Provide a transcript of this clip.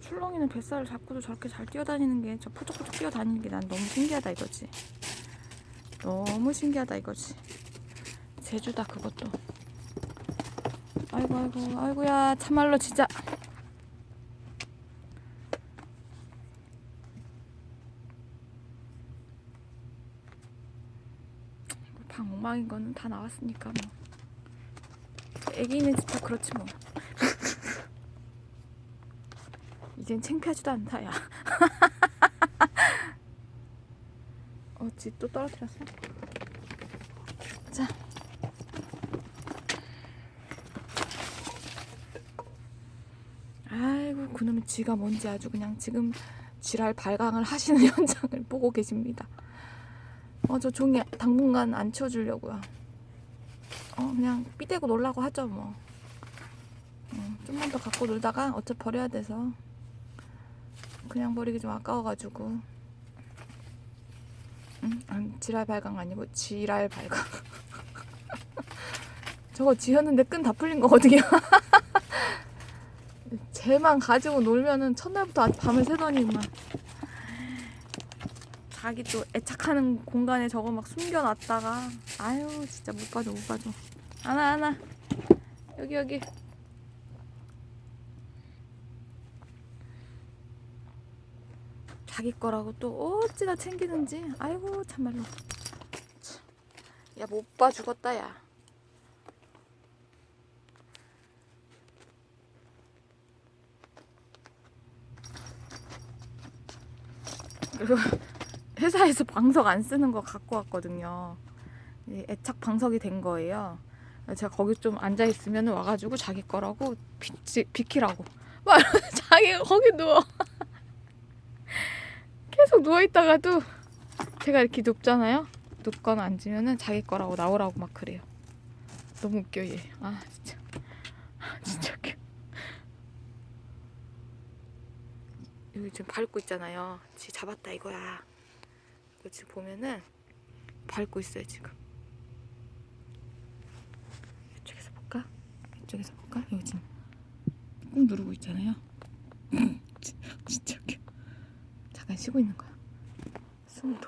출렁이는 뱃살을 잡고도 저렇게 잘 뛰어다니는 게 저 포쩍포쩍 뛰어다니는 게 난 너무 신기하다 이거지. 너무 신기하다 이거지. 제주다 그것도. 아이고 아이고 아이고야 참말로 진짜. 방 엉망인 거는 다 나왔으니까 뭐. 애기는 진짜 그렇지 뭐. 이젠 창피하지도 않다 야. 어찌 또 떨어뜨렸어? 자. 아이고 그놈의 쥐가 뭔지 아주 그냥 지금 지랄 발광을 하시는 현장을 보고 계십니다. 어 저 종이 당분간 안 치워주려고요. 어 그냥 삐대고 놀라고 하죠 뭐. 어, 좀만 더 갖고 놀다가 어차피 버려야 돼서 그냥 버리기 좀 아까워가지고. 응, 안, 지랄 발광 아니고 지랄 발광. 저거 지었는데 끈 다 풀린 거거든요. 쟤만 가지고 놀면은 첫날부터 밤을 새더니 막 자기 또 애착하는 공간에 저거 막 숨겨놨다가 아유 진짜 못 봐줘 못 봐줘 하나 하나 여기 여기 자기 거라고 또 어찌나 챙기는지. 아이고 참말로. 야 못 봐 죽었다 야. 그리고 회사에서 방석 안 쓰는 거 갖고 왔거든요. 이 애착 방석이 된 거예요. 제가 거기 좀 앉아 있으면 와가지고 자기 거라고 비, 비키라고. 막 자기가 거기 누워 누워 있다가도 제가 이렇게 눕잖아요. 눕거나 앉으면은 자기 거라고 나오라고 막 그래요. 너무 웃겨 얘. 아 진짜 아, 진짜 웃겨. 여기 지금 밟고 있잖아요. 지 잡았다 이거야. 이거 지금 보면은 밟고 있어요 지금. 이쪽에서 볼까? 이쪽에서 볼까? 여기 지금 꾹 누르고 있잖아요. 진짜 웃겨. 잠깐 쉬고 있는 거야. 숨 돌.